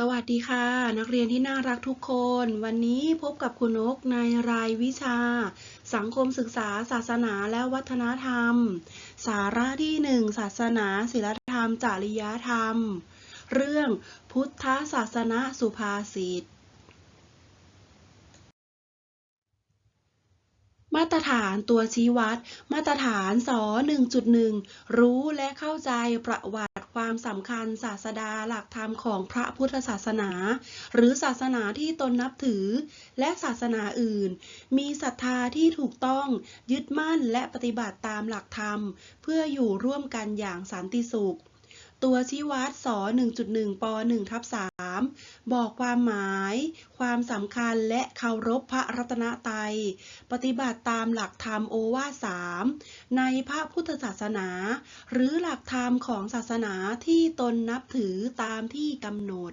สวัสดีค่ะ นักเรียนที่น่ารักทุกคน วันนี้พบกับคุณนกในรายวิชา สังคมศึกษา ศาสนาและวัฒนธรรม สาระที่หนึ่งศาสนา ศิลธรรม จริยธรรม เรื่องพุทธศาสนาสุภาษิตมาตรฐานตัวชี้วัด มาตรฐานส1.1 รู้และเข้าใจประวัติ ความสำคัญศาสดาหลักธรรมของพระพุทธศาสนา หรือศาสนาที่ตนนับถือ และศาสนาอื่น มีศรัทธาที่ถูกต้องยึดมั่นและปฏิบัติตามหลักธรรม เพื่ออยู่ร่วมกันอย่างสันติสุข ตัวชี้วัดส1.1ป1ทับ3บอกความหมาย ความสำคัญและเคารพพระรัตนตรัย ปฏิบัติตามหลักธรรมโอวาทสามในพระพุทธศาสนา หรือหลักธรรมของศาสนาที่ตนนับถือตามที่กำหนด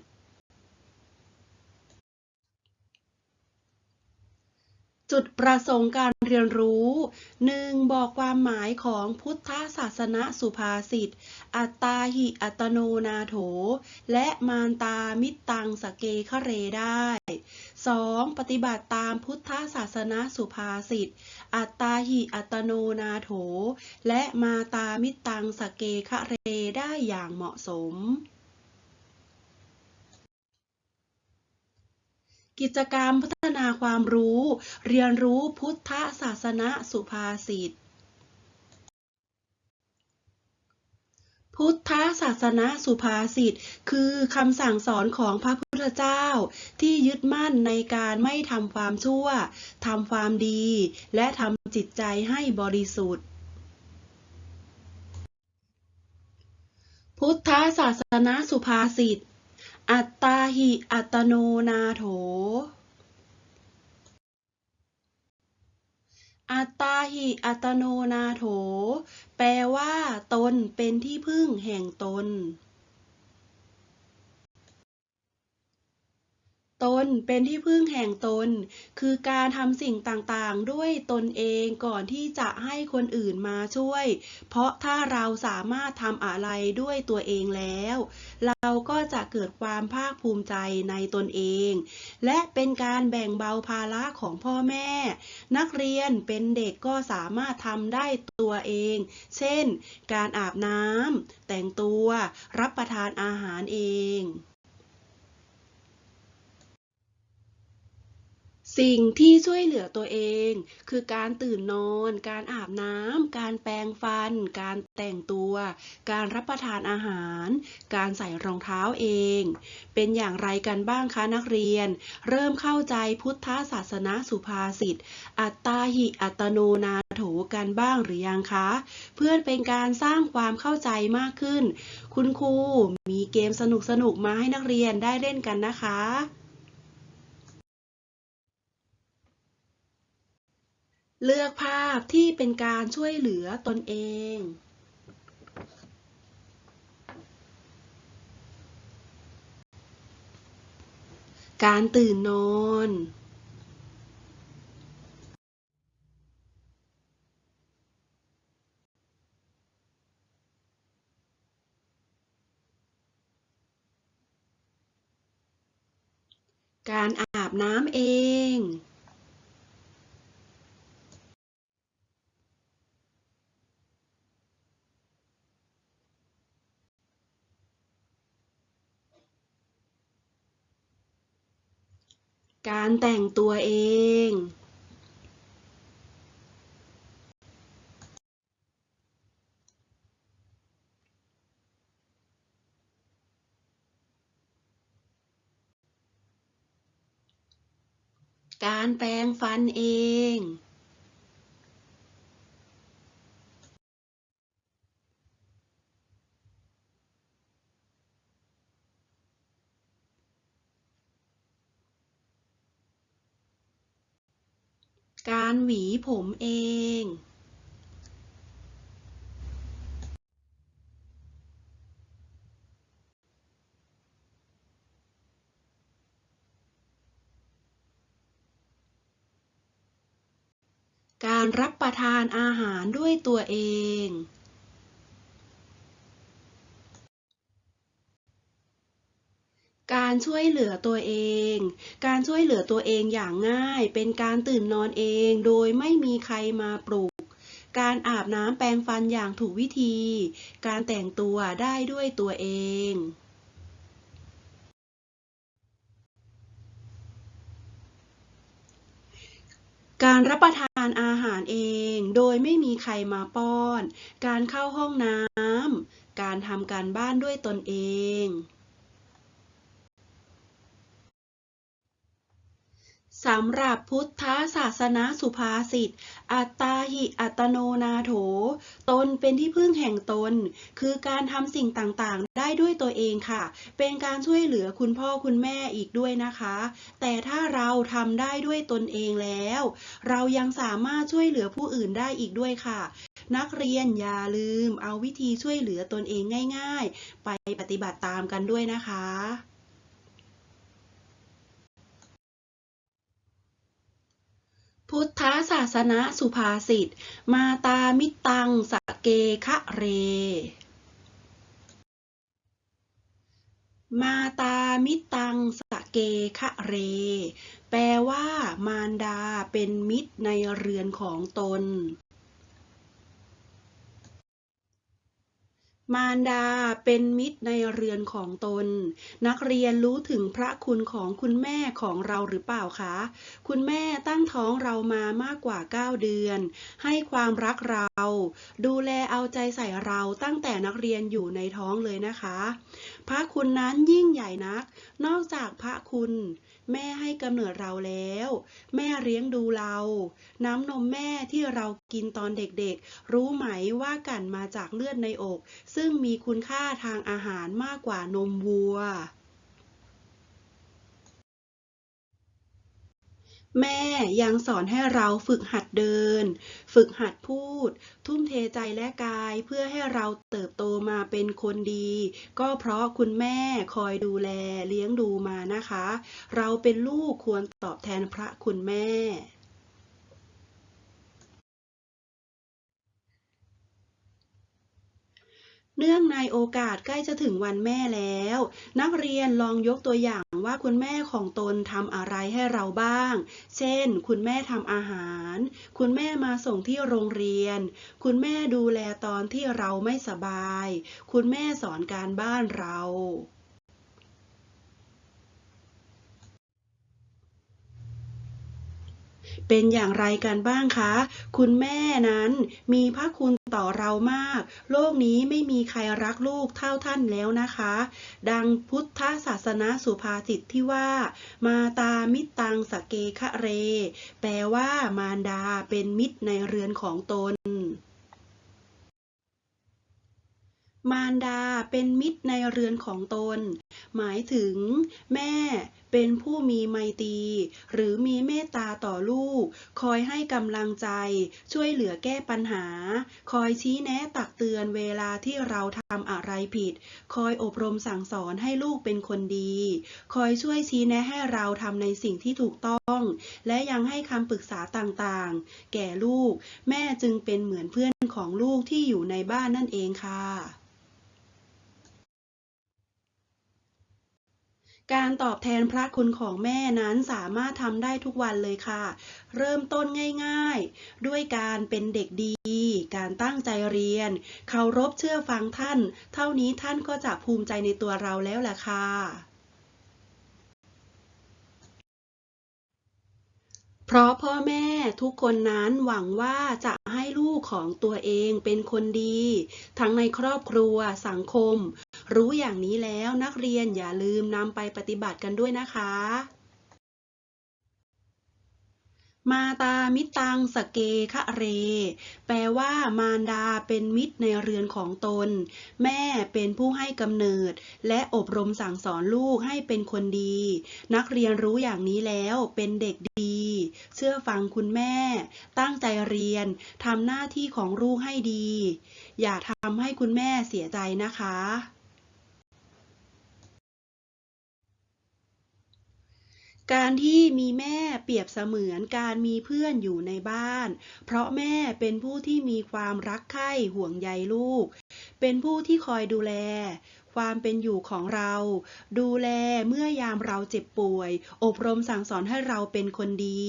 จุดประสงค์การเรียนรู้ 1. บอกความหมายของพุทธศาสนสุภาษิต อัตตาหิอัตโนนาโถ และมานตามิตตังสเกคะเรได้ 2. ปฏิบัติตามพุทธศาสนสุภาษิต อัตตาหิอัตโนนาโถ และมาตามิตตังสเกคะเรได้อย่างเหมาะสม กิจกรรมพัฒนาความรู้ เรียนรู้พุทธศาสนสุภาษิต พุทธศาสนสุภาษิต คือคำสั่งสอนของพระพุทธเจ้า ที่ยึดมั่นในการไม่ทำความชั่วทำความดี และทำจิตใจให้บริสุทธิ์พุทธศาสนสุภาษิต อัตตาหิอัตโนนาโถ อัตตาหิอัตโนนาโถ แปลว่า ตนเป็นที่พึ่งแห่งตน ตนเป็นที่พึ่งแห่งตน คือการทำสิ่งต่างๆ ด้วยตนเองก่อนที่จะให้คนอื่นมาช่วย เพราะถ้าเราสามารถทำอะไรด้วยตัวเองแล้ว เราก็จะเกิดความภาคภูมิใจในตนเอง และเป็นการแบ่งเบาภาระของพ่อแม่ นักเรียนเป็นเด็กก็สามารถทำได้ตัวเอง เช่น การอาบน้ำแต่งตัว รับประทานอาหารเอง สิ่งที่ช่วยเหลือตัวเอง คือการตื่นนอน การอาบน้ำ การแปรงฟัน การแต่งตัว การรับประทานอาหาร การใส่รองเท้าเอง เป็นอย่างไรกันบ้างคะนักเรียน เริ่มเข้าใจพุทธศาสนาสุภาษิต อัตตาหิอัตโนนาโถกันบ้างหรือยังคะ เพื่อเป็นการสร้างความเข้าใจมากขึ้น คุณครูมีเกมสนุกๆมาให้นักเรียนได้เล่นกันนะคะ เลือกภาพที่เป็นการช่วยเหลือตนเอง การตื่นนอน การอาบน้ำเอง การแต่งตัวเอง การแปรงฟันเอง การหวีผมเอง การรับประทานอาหารด้วยตัวเอง การช่วยเหลือตัวเอง การช่วยเหลือตัวเองอย่างง่าย เป็นการตื่นนอนเองโดยไม่มีใครมาปลุก การอาบน้ำแปรงฟันอย่างถูกวิธี การแต่งตัวได้ด้วยตัวเองการรับประทานอาหารเองโดยไม่มีใครมาป้อน การเข้าห้องน้ำ การทำการบ้านด้วยตนเอง สำหรับพุทธศาสนาสุภาษิต อัตตาหิอัตโนนาโถ ตนเป็นที่พึ่งแห่งตน คือการทำสิ่งต่างๆ ได้ด้วยตัวเองค่ะ เป็นการช่วยเหลือคุณพ่อคุณแม่อีกด้วยนะคะ แต่ถ้าเราทำได้ด้วยตนเองแล้ว เรายังสามารถช่วยเหลือผู้อื่นได้อีกด้วยค่ะ นักเรียนอย่าลืมเอาวิธีช่วยเหลือตนเองง่าย ๆ ไปปฏิบัติตามกันด้วยนะคะ พุทธศาสนาสุภาษิต มาตามิตังสะเกคะเร มาตามิตังสะเกคะเร แปลว่ามารดาเป็นมิตรในเรือนของตน มารดาเป็นมิตรในเรือนของตน นักเรียนรู้ถึงพระคุณของคุณแม่ของเราหรือเปล่าคะ คุณแม่ตั้งท้องเรามามากกว่า 9 เดือน ให้ความรักเรา ดูแลเอาใจใส่เราตั้งแต่นักเรียนอยู่ในท้องเลยนะคะ พระคุณนั้นยิ่งใหญ่นัก นอกจากพระคุณ แม่ให้กำเนิดเราแล้ว แม่เลี้ยงดูเรา น้ำนมแม่ที่เรากินตอนเด็กๆ รู้ไหมว่ากันมาจากเลือดในอก ซึ่งมีคุณค่าทางอาหารมากกว่านมวัว แม่ยังสอนให้เราฝึกหัดเดิน ฝึกหัดพูด ทุ่มเทใจและกายเพื่อให้เราเติบโตมาเป็นคนดี ก็เพราะคุณแม่คอยดูแลเลี้ยงดูมานะคะ เราเป็นลูกควรตอบแทนพระคุณแม่ เนื่องในโอกาสใกล้จะถึงวันแม่แล้ว นักเรียนลองยกตัวอย่าง ว่าคุณแม่ของตนทำอะไรให้เราบ้าง เช่น คุณแม่ทำอาหาร คุณแม่มาส่งที่โรงเรียน คุณแม่ดูแลตอนที่เราไม่สบาย คุณแม่สอนการบ้านเรา เป็นอย่างไรกันบ้างคะ คุณแม่นั้นมีพระคุณต่อเรามาก โลกนี้ไม่มีใครรักลูกเท่าท่านแล้วนะคะ ดังพุทธศาสนาสุภาษิตที่ว่า มาตามิตตังสเกคะเร แปลว่ามารดาเป็นมิตรในเรือนของตน มารดาเป็นมิตรในเรือนของตน หมายถึง แม่เป็นผู้มีไมตรีหรือมีเมตตาต่อลูก คอยให้กำลังใจ ช่วยเหลือแก้ปัญหา คอยชี้แนะตักเตือนเวลาที่เราทำอะไรผิด คอยอบรมสั่งสอนให้ลูกเป็นคนดี คอยช่วยชี้แนะให้เราทำในสิ่งที่ถูกต้อง และยังให้คำปรึกษาต่างๆ แก่ลูก แม่จึงเป็นเหมือนเพื่อนของลูกที่อยู่ในบ้านนั่นเองค่ะ การตอบแทนพระคุณของแม่นั้นสามารถทำได้ทุกวันเลยค่ะ เริ่มต้นง่ายๆ ด้วยการเป็นเด็กดี การตั้งใจเรียน เคารพเชื่อฟังท่าน เท่านี้ท่านก็จะภูมิใจในตัวเราแล้วแหละค่ะเพราะพ่อแม่ทุกคนนั้นหวังว่าจะให้ลูกของตัวเองเป็นคนดี ทั้งในครอบครัว สังคม รู้อย่างนี้แล้วนักเรียนอย่าลืมนำไปปฏิบัติกันด้วยนะคะ มาตามิตังสเกคะเร แปลว่ามารดาเป็นมิตรในเรือนของตน แม่เป็นผู้ให้กำเนิด และอบรมสั่งสอนลูกให้เป็นคนดี นักเรียนรู้อย่างนี้แล้วเป็นเด็กดี เชื่อฟังคุณแม่ ตั้งใจเรียนทำหน้าที่ของลูกให้ดี อย่าทำให้คุณแม่เสียใจนะคะ การที่มีแม่เปรียบเสมือนการมีเพื่อนอยู่ในบ้าน เพราะแม่เป็นผู้ที่มีความรักใคร่ห่วงใยลูก เป็นผู้ที่คอยดูแล ความเป็นอยู่ของเรา ดูแลเมื่อยามเราเจ็บป่วย อบรมสั่งสอนให้เราเป็นคนดี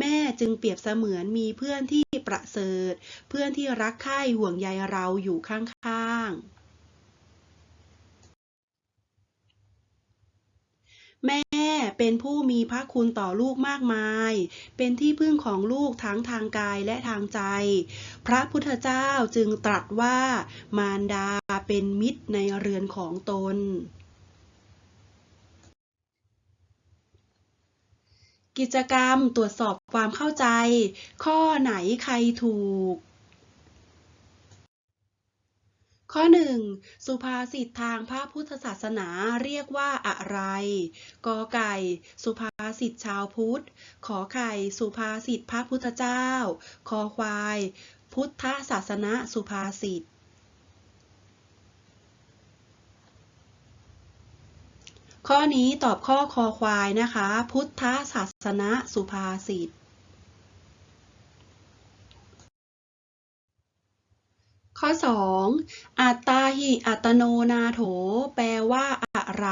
แม่จึงเปรียบเสมือนมีเพื่อนที่ประเสริฐ เพื่อนที่รักใคร่ห่วงใยเราอยู่ข้างๆ แม่เป็นผู้มีพระคุณต่อลูกมากมาย เป็นที่พึ่งของลูกทั้งทางกายและทางใจ พระพุทธเจ้าจึงตรัสว่ามารดาเป็นมิตรในเรือนของตน กิจกรรมตรวจสอบความเข้าใจ ข้อไหนใครถูก ข้อ 1. สุภาษิตทางพระพุทธศาสนาเรียกว่าอะไร กอไก่ สุภาษิตชาวพุทธ ขอไข่ สุภาษิตพระพุทธเจ้า คอควาย พุทธศาสนาสุภาษิตข้อนี้ตอบข้อคอควายนะคะ พุทธศาสนาสุภาษิต ข้อ 2. อัตตาหิอัตโนนาโถ แปลว่าอะไร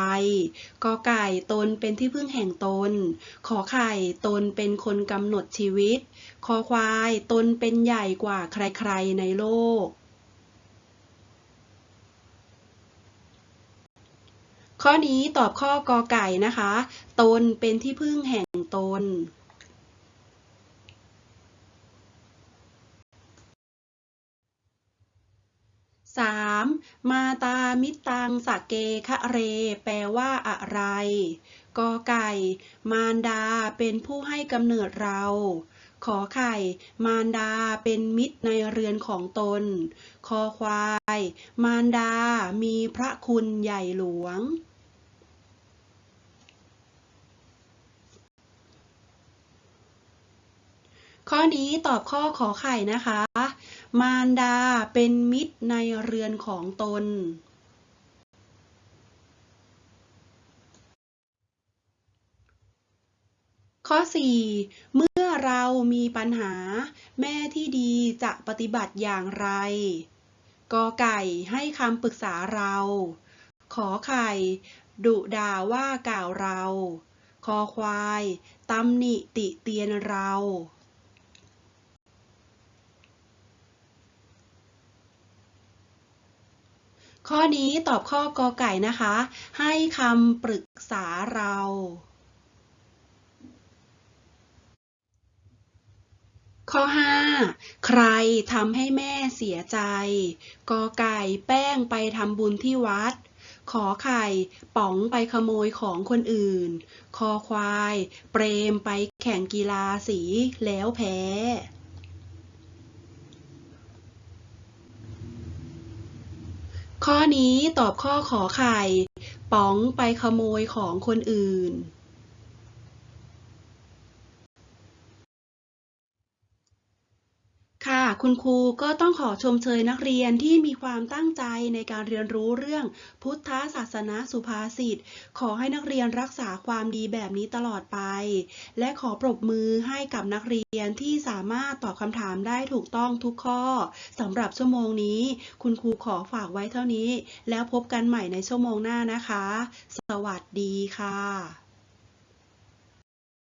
กอไก่ตนเป็นที่พึ่งแห่งตน ขอไข่ตนเป็นคนกำหนดชีวิต คอควายตนเป็นใหญ่กว่าใครๆในโลก ข้อนี้ตอบข้อกอไก่นะคะ ตนเป็นที่พึ่งแห่งตน 3. มาตามิตังสกเกคะเร แปลว่าอะไรกอไก่ มารดาเป็นผู้ให้กำเนิดเรา ขอไข่ มารดาเป็นมิตรในเรือนของตน คอควาย มารดามีพระคุณใหญ่หลวงข้อนี้ตอบข้อขอไข่นะคะ มารดาเป็นมิตรในเรือนของตน ข้อ 4 เมื่อเรามีปัญหา แม่ที่ดีจะปฏิบัติอย่างไร กอไก่ให้คำปรึกษาเรา ขอไข่ ดุด่าว่ากล่าวเรา คอควายตำหนิติเตียนเรา ข้อนี้ตอบข้อกอไก่นะคะ ให้คำปรึกษาเรา ข้อ 5 ใครทำให้แม่เสียใจ กอไก่แป้งไปทำบุญที่วัด ขอไข่ป๋องไปขโมยของคนอื่น คอควาย เปรมไปแข่งกีฬาสีแล้วแพ้ ข้อนี้ตอบข้อขอไข่ ป๋องไปขโมยของคนอื่น ค่ะ คุณครูก็ต้องขอชมเชยนักเรียนที่มีความตั้งใจในการเรียนรู้เรื่องพุทธศาสนาสุภาษิต ขอให้นักเรียนรักษาความดีแบบนี้ตลอดไป และขอปรบมือให้กับนักเรียนที่สามารถตอบคำถามได้ถูกต้องทุกข้อสำหรับชั่วโมงนี้ คุณครูขอฝากไว้เท่านี้ แล้วพบกันใหม่ในชั่วโมงหน้านะคะ สวัสดีค่ะ